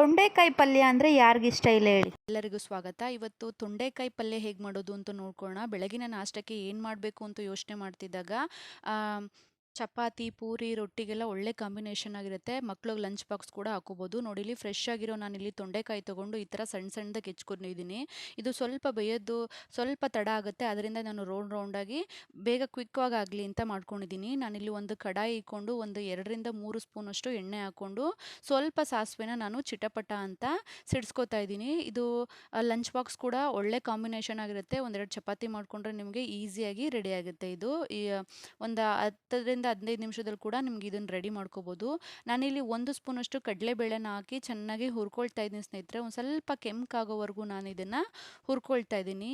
ತೊಂಡೆಕಾಯಿ ಪಲ್ಯ ಅಂದರೆ ಯಾರಿಗಿಷ್ಟ ಇಲ್ಲ ಹೇಳಿ. ಎಲ್ಲರಿಗೂ ಸ್ವಾಗತ. ಇವತ್ತು ತೊಂಡೆಕಾಯಿ ಪಲ್ಯ ಹೇಗೆ ಮಾಡೋದು ಅಂತ ನೋಡ್ಕೊಳ್ಳೋಣ. ಬೆಳಗಿನ ನಾಷ್ಟಕ್ಕೆ ಏನು ಮಾಡಬೇಕು ಅಂತ ಯೋಚನೆ ಮಾಡ್ತಿದ್ದಾಗ ಚಪಾತಿ, ಪೂರಿ, ರೊಟ್ಟಿಗೆಲ್ಲ ಒಳ್ಳೆ ಕಾಂಬಿನೇಷನ್ ಆಗಿರುತ್ತೆ. ಮಕ್ಳಿಗೆ ಲಂಚ್ ಬಾಕ್ಸ್ ಕೂಡ ಹಾಕೋಬೋದು. ನೋಡಿ ಇಲ್ಲಿ ಫ್ರೆಶ್ ಆಗಿರೋ ನಾನು ಇಲ್ಲಿ ತೊಂಡೆಕಾಯಿ ತೊಗೊಂಡು ಈ ಥರ ಸಣ್ಣ ಸಣ್ಣದಾಗಿ ಹೆಚ್ಕೊಂಡಿದ್ದೀನಿ ಇದು ಸ್ವಲ್ಪ ಬೇಯೋದು ಸ್ವಲ್ಪ ತಡ ಆಗುತ್ತೆ. ಅದರಿಂದ ನಾನು ರೌಂಡ್ ರೌಂಡಾಗಿ ಬೇಗ ಕ್ವಿಕ್ವಾಗಿ ಆಗಲಿ ಅಂತ ಮಾಡ್ಕೊಂಡಿದ್ದೀನಿ. ನಾನಿಲ್ಲಿ ಒಂದು ಕಡಾಯಿ ಇಕ್ಕೊಂಡು ಒಂದು ಎರಡರಿಂದ ಮೂರು ಸ್ಪೂನಷ್ಟು ಎಣ್ಣೆ ಹಾಕ್ಕೊಂಡು ಸ್ವಲ್ಪ ಸಾಸಿವೆನ ನಾನು ಚಿಟಪಟ ಅಂತ ಸಿಡಿಸ್ಕೊತಾ ಇದ್ದೀನಿ. ಇದು ಲಂಚ್ ಬಾಕ್ಸ್ ಕೂಡ ಒಳ್ಳೆ ಕಾಂಬಿನೇಷನ್ ಆಗಿರುತ್ತೆ. ಒಂದೆರಡು ಚಪಾತಿ ಮಾಡಿಕೊಂಡ್ರೆ ನಿಮಗೆ ಈಸಿಯಾಗಿ ರೆಡಿ ಆಗುತ್ತೆ ಇದು. ಒಂದು ಹತ್ತರಿಂದ ಹದಿನೈದು ನಿಮಿಷದಲ್ಲಿ ಕೂಡ ನಿಮ್ಗೆ ಇದನ್ನು ರೆಡಿ ಮಾಡ್ಕೋಬೋದು. ನಾನಿಲ್ಲಿ ಒಂದು ಸ್ಪೂನಷ್ಟು ಕಡಲೆಬೇಳೆನ ಹಾಕಿ ಚೆನ್ನಾಗಿ ಹುರ್ಕೊಳ್ತಾ ಇದ್ದೀನಿ ಸ್ನೇಹಿತರೆ. ಒಂದು ಸ್ವಲ್ಪ ಕೆಂಪಾಗೋವರೆಗೂ ನಾನು ಇದನ್ನು ಹುರ್ಕೊಳ್ತಾ ಇದ್ದೀನಿ.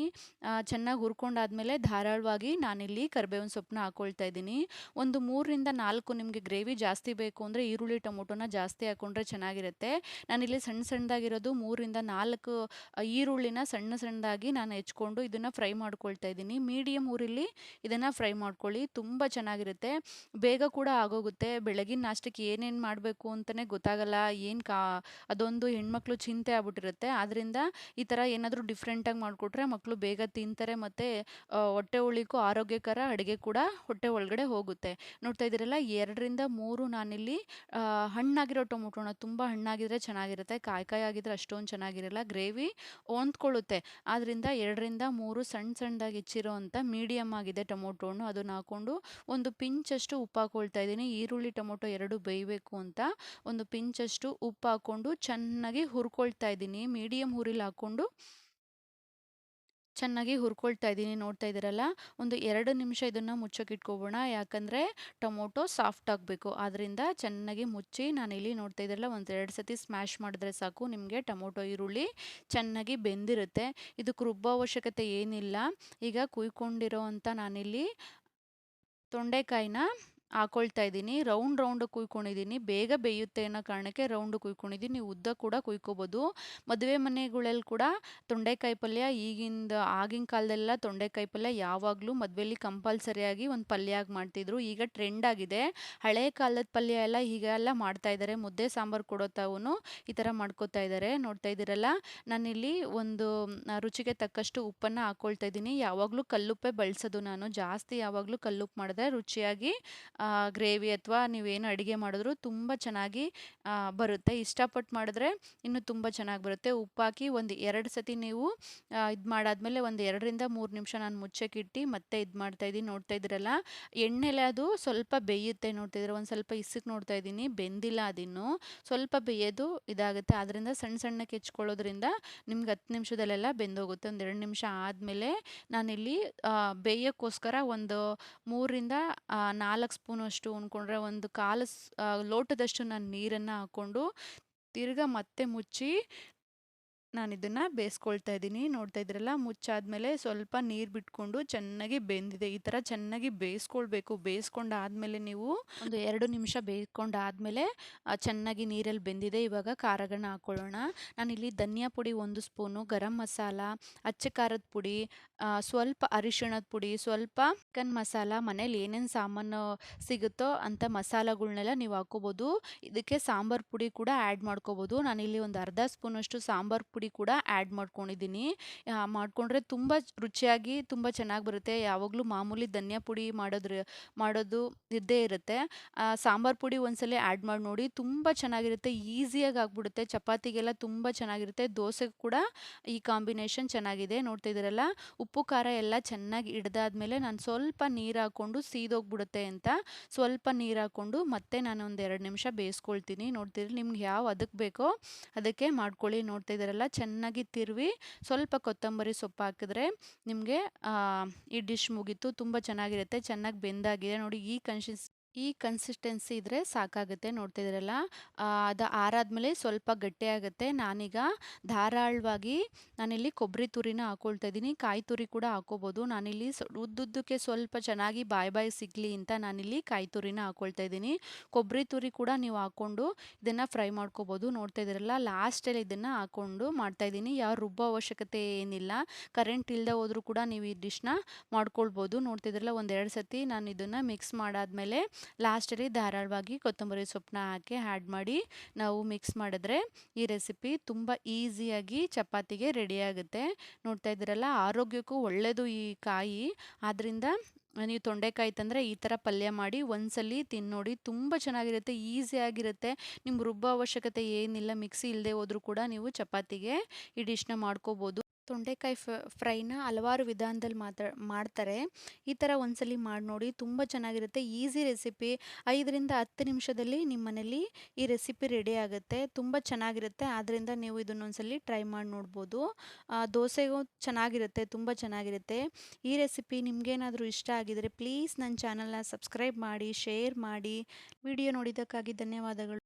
ಚೆನ್ನಾಗಿ ಹುರ್ಕೊಂಡಾದ್ಮೇಲೆ ಧಾರಾಳವಾಗಿ ನಾನಿಲ್ಲಿ ಕರಿಬೇವಿನ ಸೊಪ್ಪನ್ನ ಹಾಕ್ಕೊಳ್ತಾ ಇದ್ದೀನಿ. ಒಂದು ಮೂರರಿಂದ ನಾಲ್ಕು ನಿಮಗೆ ಗ್ರೇವಿ ಜಾಸ್ತಿ ಬೇಕು ಅಂದರೆ ಈರುಳ್ಳಿ ಟೊಮೊಟೊನ ಜಾಸ್ತಿ ಹಾಕೊಂಡ್ರೆ ಚೆನ್ನಾಗಿರುತ್ತೆ. ನಾನಿಲ್ಲಿ ಸಣ್ಣ ಸಣ್ಣದಾಗಿರೋದು ಮೂರರಿಂದ ನಾಲ್ಕು ಈರುಳ್ಳಿನ ಸಣ್ಣ ಸಣ್ಣದಾಗಿ ನಾನು ಹೆಚ್ಕೊಂಡು ಇದನ್ನು ಫ್ರೈ ಮಾಡ್ಕೊಳ್ತಾ ಇದ್ದೀನಿ. ಮೀಡಿಯಮ್ ಊರಲ್ಲಿ ಇದನ್ನು ಫ್ರೈ ಮಾಡ್ಕೊಳ್ಳಿ. ತುಂಬ ಚೆನ್ನಾಗಿರುತ್ತೆ. ಬೇಗ ಕೂಡ ಆಗೋಗುತ್ತೆ. ಬೆಳಗಿನ ನಾಷ್ಟಕ್ಕೆ ಏನೇನು ಮಾಡಬೇಕು ಅಂತಲೇ ಗೊತ್ತಾಗಲ್ಲ. ಏನು ಕಾ, ಅದೊಂದು ಹೆಣ್ಮಕ್ಳು ಚಿಂತೆ ಆಗ್ಬಿಟ್ಟಿರುತ್ತೆ. ಆದ್ದರಿಂದ ಈ ಥರ ಏನಾದರೂ ಡಿಫ್ರೆಂಟಾಗಿ ಮಾಡಿಕೊಟ್ರೆ ಮಕ್ಕಳು ಬೇಗ ತಿಂತಾರೆ ಮತ್ತು ಹೊಟ್ಟೆ ಉಳಿಕ್ಕೂ ಆರೋಗ್ಯಕರ ಅಡುಗೆ ಕೂಡ ಹೊಟ್ಟೆ ಒಳಗಡೆ ಹೋಗುತ್ತೆ. ನೋಡ್ತಾ ಇದ್ದೀರಲ್ಲ, ಎರಡರಿಂದ ಮೂರು ನಾನಿಲ್ಲಿ ಹಣ್ಣಾಗಿರೋ ಟೊಮೊಟೊನ ತುಂಬ ಹಣ್ಣಾಗಿದ್ರೆ ಚೆನ್ನಾಗಿರುತ್ತೆ. ಕಾಯಿ ಕಾಯಿ ಆಗಿದ್ರೆ ಅಷ್ಟೊಂದು ಚೆನ್ನಾಗಿರಲ್ಲ. ಗ್ರೇವಿ ಹೊಂದ್ಕೊಳ್ಳುತ್ತೆ. ಆದ್ದರಿಂದ ಎರಡರಿಂದ ಮೂರು ಸಣ್ಣ ಸಣ್ಣದಾಗಿ ಹೆಚ್ಚಿರೋ ಅಂಥ ಮೀಡಿಯಮ್ ಆಗಿದೆ ಟೊಮೊಟೊ ಹಣ್ಣು. ಅದನ್ನು ಹಾಕ್ಕೊಂಡು ಒಂದು ಪಿಂಚಷ್ಟು ಉಪ್ಪು ಹಾಕೊಳ್ತಾ ಇದ್ದೀನಿ. ಈರುಳ್ಳಿ, ಟೊಮೊಟೊ ಎರಡು ಬೇಯಬೇಕು ಅಂತ ಒಂದು ಪಿಂಚಷ್ಟು ಉಪ್ಪು ಹಾಕ್ಕೊಂಡು ಚೆನ್ನಾಗಿ ಹುರ್ಕೊಳ್ತಾ ಇದ್ದೀನಿ. ಮೀಡಿಯಮ್ ಹುರಿಲಿ ಹಾಕ್ಕೊಂಡು ಚೆನ್ನಾಗಿ ಹುರ್ಕೊಳ್ತಾ ಇದ್ದೀನಿ. ನೋಡ್ತಾ ಇದ್ದೀರಲ್ಲ? ಒಂದು ಎರಡು ನಿಮಿಷ ಇದನ್ನು ಮುಚ್ಚೋಕೆ ಇಟ್ಕೊಬೋಣ. ಯಾಕಂದರೆ ಟೊಮೊಟೊ ಸಾಫ್ಟ್ ಆಗಬೇಕು. ಆದ್ದರಿಂದ ಚೆನ್ನಾಗಿ ಮುಚ್ಚಿ ನಾನು ನಾನಿಲ್ಲಿ ನೋಡ್ತಾ ಇದ್ದೀರಲ್ಲ ಒಂದು ಎರಡು ಸತಿ ಸ್ಮ್ಯಾಶ್ ಮಾಡಿದ್ರೆ ಸಾಕು. ನಿಮಗೆ ಟೊಮೊಟೊ, ಈರುಳ್ಳಿ ಚೆನ್ನಾಗಿ ಬೆಂದಿರುತ್ತೆ. ಇದಕ್ಕೆ ರುಬ್ಬೋ ಅವಶ್ಯಕತೆ ಏನಿಲ್ಲ. ಈಗ ಕುಯ್ಕೊಂಡಿರೋ ಅಂಥ ನಾನಿಲ್ಲಿ తొండకాయన ಹಾಕೊಳ್ತಾ ಇದ್ದೀನಿ. ರೌಂಡ್ ರೌಂಡ್ ಕುಯ್ಕೊಂಡಿದ್ದೀನಿ. ಬೇಗ ಬೇಯುತ್ತೆ ಅನ್ನೋ ಕಾರಣಕ್ಕೆ ರೌಂಡ್ ಕುಯ್ಕೊಂಡಿದ್ದೀನಿ. ಉದ್ದ ಕೂಡ ಕುಯ್ಕೋಬೋದು. ಮದುವೆ ಮನೆಗಳಲ್ಲಿ ಕೂಡ ತೊಂಡೆಕಾಯಿ ಪಲ್ಯ ಈಗಿಂದ, ಆಗಿನ ಕಾಲದಲ್ಲೆಲ್ಲ ತೊಂಡೆಕಾಯಿ ಪಲ್ಯ ಯಾವಾಗಲೂ ಮದುವೆಯಲ್ಲಿ ಕಂಪಲ್ಸರಿಯಾಗಿ ಒಂದು ಪಲ್ಯ ಆಗಿ ಮಾಡ್ತಿದ್ರು. ಈಗ ಟ್ರೆಂಡ್ ಆಗಿದೆ. ಹಳೆ ಕಾಲದ ಪಲ್ಯ ಎಲ್ಲ ಹೀಗೆಲ್ಲ ಮಾಡ್ತಾ ಇದ್ದಾರೆ. ಮುದ್ದೆ ಸಾಂಬಾರು ಕೊಡೋ ತಾವು ಈ ಥರ ಮಾಡ್ಕೋತಾ ಇದ್ದಾರೆ. ನೋಡ್ತಾ ಇದ್ದೀರಲ್ಲ? ನಾನಿಲ್ಲಿ ಒಂದು ರುಚಿಗೆ ತಕ್ಕಷ್ಟು ಉಪ್ಪನ್ನು ಹಾಕ್ಕೊಳ್ತಾ ಇದ್ದೀನಿ. ಯಾವಾಗಲೂ ಕಲ್ಲುಪ್ಪೆ ಬಳಸೋದು ನಾನು. ಜಾಸ್ತಿ ಯಾವಾಗಲೂ ಕಲ್ಲುಪ್ಪು ಮಾಡಿದ್ರೆ ರುಚಿಯಾಗಿ ಗ್ರೇವಿ ಅಥವಾ ನೀವೇನು ಅಡುಗೆ ಮಾಡಿದ್ರು ತುಂಬ ಚೆನ್ನಾಗಿ ಬರುತ್ತೆ. ಇಷ್ಟಪಟ್ಟು ಮಾಡಿದ್ರೆ ಇನ್ನೂ ತುಂಬ ಚೆನ್ನಾಗಿ ಬರುತ್ತೆ. ಉಪ್ಪಾಕಿ ಒಂದು ಎರಡು ಸತಿ ನೀವು ಇದು ಮಾಡಾದ್ಮೇಲೆ ಒಂದು ಎರಡರಿಂದ ಮೂರು ನಿಮಿಷ ನಾನು ಮುಚ್ಚಕ್ಕಿಟ್ಟು ಮತ್ತೆ ಇದು ಮಾಡ್ತಾ ಇದ್ದೀನಿ. ನೋಡ್ತಾ ಇದ್ದೀರಲ್ಲ? ಎಣ್ಣೆಲೆ ಅದು ಸ್ವಲ್ಪ ಬೇಯುತ್ತೆ ನೋಡ್ತಾ ಇದ್ದೀರ? ಒಂದು ಸ್ವಲ್ಪ ಇಸಕ್ಕೆ ನೋಡ್ತಾ ಇದ್ದೀನಿ. ಬೆಂದಿಲ್ಲ ಅದಿನ್ನು. ಸ್ವಲ್ಪ ಬೇಯೋದು ಇದಾಗುತ್ತೆ. ಆದ್ದರಿಂದ ಸಣ್ಣ ಸಣ್ಣಕ್ಕೆ ಹೆಚ್ಕೊಳ್ಳೋದ್ರಿಂದ ನಿಮ್ಗೆ ಹತ್ತು ನಿಮಿಷದಲ್ಲೆಲ್ಲ ಬೆಂದೋಗುತ್ತೆ. ಒಂದು ಎರಡು ನಿಮಿಷ ಆದಮೇಲೆ ನಾನಿಲ್ಲಿ ಬೇಯೋಕ್ಕೋಸ್ಕರ ಒಂದು ಮೂರರಿಂದ ನಾಲ್ಕು ಸ್ಪೂನ್ ಅಷ್ಟು ಉಣ್ಕೊಂಡ್ರೆ ಒಂದು ಕಾಲು ಲೋಟದಷ್ಟು ನಾನು ನೀರನ್ನು ಹಾಕ್ಕೊಂಡು ತಿರ್ಗಾ ಮತ್ತೆ ಮುಚ್ಚಿ ನಾನು ಇದನ್ನು ಬೇಯಿಸ್ಕೊಳ್ತಾ ಇದ್ದೀನಿ. ನೋಡ್ತಾ ಇದ್ರಲ್ಲ ಮುಚ್ಚಾದಮೇಲೆ ಸ್ವಲ್ಪ ನೀರು ಬಿಟ್ಕೊಂಡು ಚೆನ್ನಾಗಿ ಬೆಂದಿದೆ. ಈ ಥರ ಚೆನ್ನಾಗಿ ಬೇಯಿಸ್ಕೊಳ್ಬೇಕು ಬೇಯಿಸ್ಕೊಂಡಾದ್ಮೇಲೆ ನೀವು ಒಂದು ಎರಡು ನಿಮಿಷ ಬೇಯಿಸ್ಕೊಂಡಾದ್ಮೇಲೆ ಚೆನ್ನಾಗಿ ನೀರಲ್ಲಿ ಬೆಂದಿದೆ. ಇವಾಗ ಖಾರಗಳನ್ನ ಹಾಕ್ಕೊಳ್ಳೋಣ ನಾನಿಲ್ಲಿ ಧನಿಯಾ ಪುಡಿ ಒಂದು ಸ್ಪೂನು, ಗರಂ ಮಸಾಲ, ಅಚ್ಚೆ ಖಾರದ ಪುಡಿ ಸ್ವಲ್ಪ ಅರಿಶಿಣದ ಪುಡಿ, ಸ್ವಲ್ಪ ಚಿಕನ್ ಮಸಾಲ, ಮನೇಲಿ ಏನೇನು ಸಾಮಾನು ಸಿಗುತ್ತೋ ಅಂಥ ಮಸಾಲಗಳನ್ನೆಲ್ಲ ನೀವು ಹಾಕ್ಕೋಬೋದು ಇದಕ್ಕೆ ಸಾಂಬಾರು ಪುಡಿ ಕೂಡ ಆ್ಯಡ್ ಮಾಡ್ಕೋಬೋದು. ನಾನಿಲ್ಲಿ ಒಂದು ಅರ್ಧ ಸ್ಪೂನಷ್ಟು ಸಾಂಬಾರು ಪುಡಿ ಕೂಡ ಆ್ಯಡ್ ಮಾಡ್ಕೊಂಡಿದ್ದೀನಿ. ಮಾಡಿಕೊಂಡ್ರೆ ಮಾಡ್ಕೊಂಡ್ರೆ ತುಂಬ ರುಚಿಯಾಗಿ ತುಂಬ ಚೆನ್ನಾಗಿ ಬರುತ್ತೆ. ಯಾವಾಗಲೂ ಮಾಮೂಲಿ ಧನಿಯಾ ಪುಡಿ ಮಾಡೋದ್ರ, ಮಾಡೋದು ಇದ್ದೇ ಇರುತ್ತೆ. ಸಾಂಬಾರು ಪುಡಿ ಒಂದ್ಸಲ ಆ್ಯಡ್ ಮಾಡಿ ನೋಡಿ, ತುಂಬ ಚೆನ್ನಾಗಿರುತ್ತೆ. ಈಸಿಯಾಗಿ ಆಗಿಬಿಡುತ್ತೆ. ಚಪಾತಿಗೆಲ್ಲ ತುಂಬ ಚೆನ್ನಾಗಿರುತ್ತೆ. ದೋಸೆಗೆ ಕೂಡ ಈ ಕಾಂಬಿನೇಷನ್ ಚೆನ್ನಾಗಿದೆ. ನೋಡ್ತಾ ಇದ್ದೀರಲ್ಲ? ಉಪ್ಪು, ಖಾರ ಎಲ್ಲ ಚೆನ್ನಾಗಿ ಹಿಡ್ದಾದ್ಮೇಲೆ ನಾನು ಸ್ವಲ್ಪ ನೀರು ಹಾಕ್ಕೊಂಡು ಸೀದೋಗ್ಬಿಡುತ್ತೆ ಅಂತ. ಸ್ವಲ್ಪ ನೀರು ಹಾಕ್ಕೊಂಡು ಮತ್ತೆ ನಾನು ಒಂದು ಎರಡು ನಿಮಿಷ ಬೇಯಿಸ್ಕೊಳ್ತೀನಿ. ನೋಡ್ತಿದ್ರೆ ನಿಮ್ಗೆ ಯಾವ ಅದಕ್ಕೆ ಬೇಕೋ ಅದಕ್ಕೆ ಮಾಡ್ಕೊಳ್ಳಿ. ನೋಡ್ತಾ ಇದ್ದೀರಲ್ಲ? ಚೆನ್ನಾಗಿ ತಿರುವಿ ಸ್ವಲ್ಪ ಕೊತ್ತಂಬರಿ ಸೊಪ್ಪು ಹಾಕಿದ್ರೆ ನಿಮಗೆ ಈ ಡಿಶ್ ಮುಗೀತು. ತುಂಬ ಚೆನ್ನಾಗಿರುತ್ತೆ. ಚೆನ್ನಾಗಿ ಬೆಂದಾಗಿದೆ. ನೋಡಿ ಈ ಕನ್ಸಿಸ್ ಈ ಕನ್ಸಿಸ್ಟೆನ್ಸಿ ಇದ್ದರೆ ಸಾಕಾಗುತ್ತೆ ನೋಡ್ತಿದ್ದೀರಲ್ಲ? ಅದು ಆರಾದ್ಮೇಲೆ ಸ್ವಲ್ಪ ಗಟ್ಟಿಯಾಗುತ್ತೆ. ನಾನೀಗ ಧಾರಾಳವಾಗಿ ನಾನಿಲ್ಲಿ ಕೊಬ್ಬರಿ ತುರಿನ ಹಾಕ್ಕೊಳ್ತಾ ಇದ್ದೀನಿ. ಕಾಯಿ ತುರಿ ಕೂಡ ಹಾಕೋಬೋದು. ನಾನಿಲ್ಲಿ ಉದ್ದುದ್ದಕ್ಕೆ ಸ್ವಲ್ಪ ಚೆನ್ನಾಗಿ ಬಾಯ್ ಬಾಯ್ ಸಿಗಲಿ ಅಂತ ನಾನಿಲ್ಲಿ ಕಾಯಿ ತುರಿನ ಹಾಕ್ಕೊಳ್ತಾ ಇದ್ದೀನಿ. ಕೊಬ್ಬರಿ ತುರಿ ಕೂಡ ನೀವು ಹಾಕ್ಕೊಂಡು ಇದನ್ನು ಫ್ರೈ ಮಾಡ್ಕೋಬೋದು. ನೋಡ್ತಾ ಇದ್ದೀರಲ್ಲ ಲಾಸ್ಟಲ್ಲಿ ಇದನ್ನು ಹಾಕ್ಕೊಂಡು ಮಾಡ್ತಾ ಇದ್ದೀನಿ. ಯಾವ ರುಬ್ಬೋ ಅವಶ್ಯಕತೆ ಏನಿಲ್ಲ. ಕರೆಂಟ್ ಇಲ್ಲದೆ ಹೋದರೂ ಕೂಡ ನೀವು ಈ ಡಿಶ್ನ ಮಾಡ್ಕೊಳ್ಬೋದು. ನೋಡ್ತಿದ್ರಲ್ಲ ಒಂದೆರಡು ಸತಿ ನಾನು ಇದನ್ನು ಮಿಕ್ಸ್ ಮಾಡಾದ್ಮೇಲೆ ಲಾಸ್ಟಲ್ಲಿ ಧಾರಾಳವಾಗಿ ಕೊತ್ತಂಬರಿ ಸೊಪ್ಪನ್ನ ಹಾಕಿ ಆ್ಯಡ್ ಮಾಡಿ ನಾವು ಮಿಕ್ಸ್ ಮಾಡಿದ್ರೆ ಈ ರೆಸಿಪಿ ತುಂಬ ಈಸಿಯಾಗಿ ಚಪಾತಿಗೆ ರೆಡಿಯಾಗುತ್ತೆ ನೋಡ್ತಾ ಇದ್ದೀರಲ್ಲ, ಆರೋಗ್ಯಕ್ಕೂ ಒಳ್ಳೆಯದು ಈ ಕಾಯಿ. ಆದ್ದರಿಂದ ನೀವು ತೊಂಡೆಕಾಯಿ ತಂದರೆ ಈ ಥರ ಪಲ್ಯ ಮಾಡಿ ಒಂದ್ಸಲಿ ತಿನ್ನೋಡಿ ತುಂಬ ಚೆನ್ನಾಗಿರುತ್ತೆ ಈಸಿಯಾಗಿರುತ್ತೆ ನಿಮ್ಗೆ ರುಬ್ಬೋ ಅವಶ್ಯಕತೆ ಏನಿಲ್ಲ ಮಿಕ್ಸಿ ಇಲ್ಲದೆ ಹೋದರೂ ಕೂಡ ನೀವು ಚಪಾತಿಗೆ ಈ ಡಿಶ್ನ ಮಾಡ್ಕೋಬೋದು. ತೊಂಡೆಕಾಯಿ ಫ್ರೈನ ಹಲವಾರು ವಿಧಾನದಲ್ಲಿ ಮಾತಾ ಮಾಡ್ತಾರೆ. ಈ ಥರ ಒಂದ್ಸಲಿ ಮಾಡಿ ನೋಡಿ, ತುಂಬ ಚೆನ್ನಾಗಿರುತ್ತೆ. Easy recipe. ಐದರಿಂದ ಹತ್ತು ನಿಮಿಷದಲ್ಲಿ ನಿಮ್ಮ ಮನೇಲಿ ಈ ರೆಸಿಪಿ ರೆಡಿ ಆಗುತ್ತೆ. ತುಂಬ ಚೆನ್ನಾಗಿರುತ್ತೆ. ಆದ್ದರಿಂದ ನೀವು ಇದನ್ನೊಂದ್ಸಲಿ ಟ್ರೈ ಮಾಡಿ ನೋಡ್ಬೋದು. ದೋಸೆಗೂ ಚೆನ್ನಾಗಿರುತ್ತೆ, ತುಂಬ ಚೆನ್ನಾಗಿರುತ್ತೆ. ಈ ರೆಸಿಪಿ ನಿಮಗೇನಾದರೂ ಇಷ್ಟ ಆಗಿದರೆ ಪ್ಲೀಸ್ ನನ್ನ ಚಾನಲ್ನ ಸಬ್ಸ್ಕ್ರೈಬ್ ಮಾಡಿ, ಶೇರ್ ಮಾಡಿ. ವಿಡಿಯೋ ನೋಡಿದ್ದಕ್ಕಾಗಿ ಧನ್ಯವಾದಗಳು.